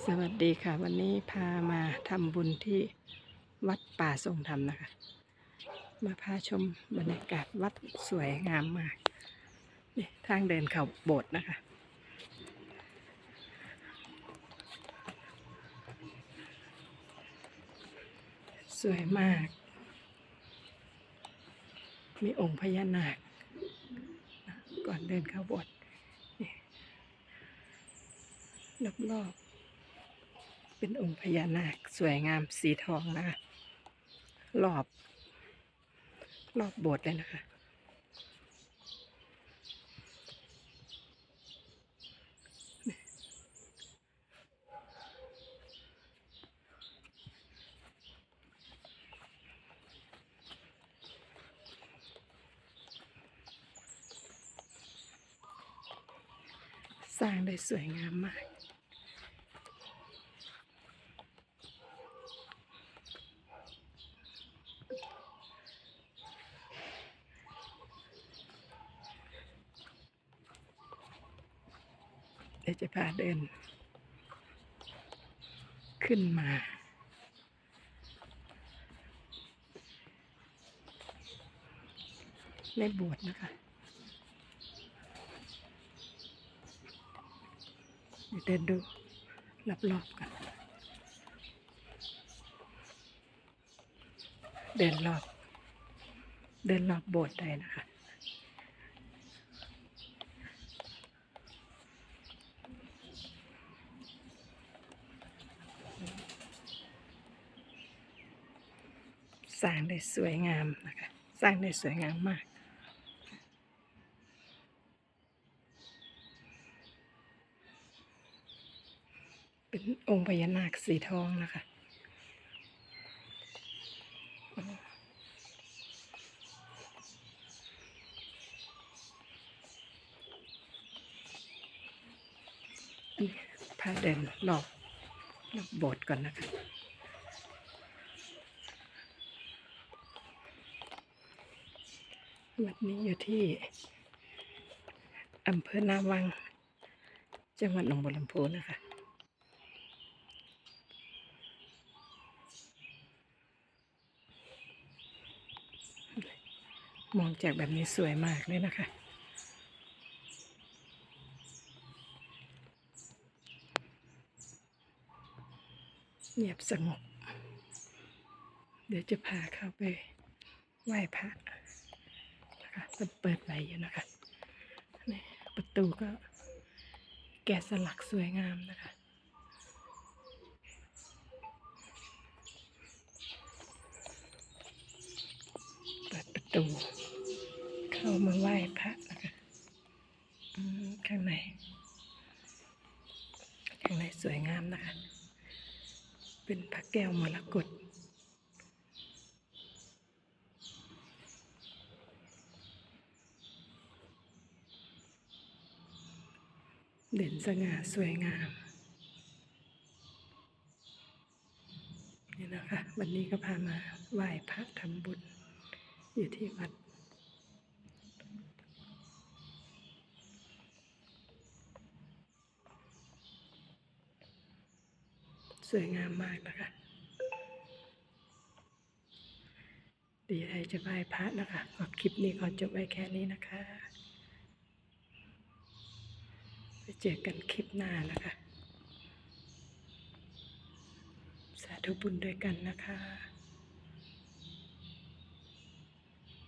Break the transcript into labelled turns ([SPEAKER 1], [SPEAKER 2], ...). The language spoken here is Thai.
[SPEAKER 1] สวัสดีค่ะวันนี้พามาทำบุญที่วัดป่าทรงธรรมนะคะ มาพาชมบรรยากาศวัดสวยงามมากนี่ทางเดินเขาโบสถ์นะคะ สวยมาก มีองค์พญานาค ก่อนเดินเข้าโบสถ์รอบๆ เป็นองค์พญานาคสวยงามสีทองนะคะรอบ รอบโบสถ์เลยนะคะสร้างได้สวยงามมาก เดี๋ยวจะพาเดิน ขึ้นมา ในโบสถ์นะคะเดี๋ยวเดินดูรอบๆกัน เดินรอบ เดินรอบโบสถ์ได้นะคะ สร้างได้สวยงามนะคะสร้างได้สวยงามมาก เป็นองค์พญานาคสีทองนะคะอันนี้พาเดินรอบรอบโบสถ์ก่อนนะคะ วัดนี้อยู่ที่อำเภอนาวัง จังหวัดหนองบัวลำพูนะคะ มองจากแบบนี้สวยมากเลยนะคะ เงียบสงบ เดี๋ยวจะพาเข้าไปไหว้พระ นะคะมันเปิดไว้อยู่นะคะนี่ประตูก็แกะสลักสวยงามนะคะเปิดประตู เข้ามาไหว้พระนะคะข้างในข้างในสวยงามนะคะ เป็นพระแก้วมรกต ด่นสง่าสวยงาม นี่นะคะ วันนี้ก็พามาไหว้พระทำบุญ อยู่ที่วัดสวยงามมากนะคะ ดีใจจะไหว้พระนะคะก็คลิปนี้ขอจบไว้แค่นี้นะคะ ไป เจอกันคลิปหน้านะคะ สาธุบุญด้วยกันนะคะ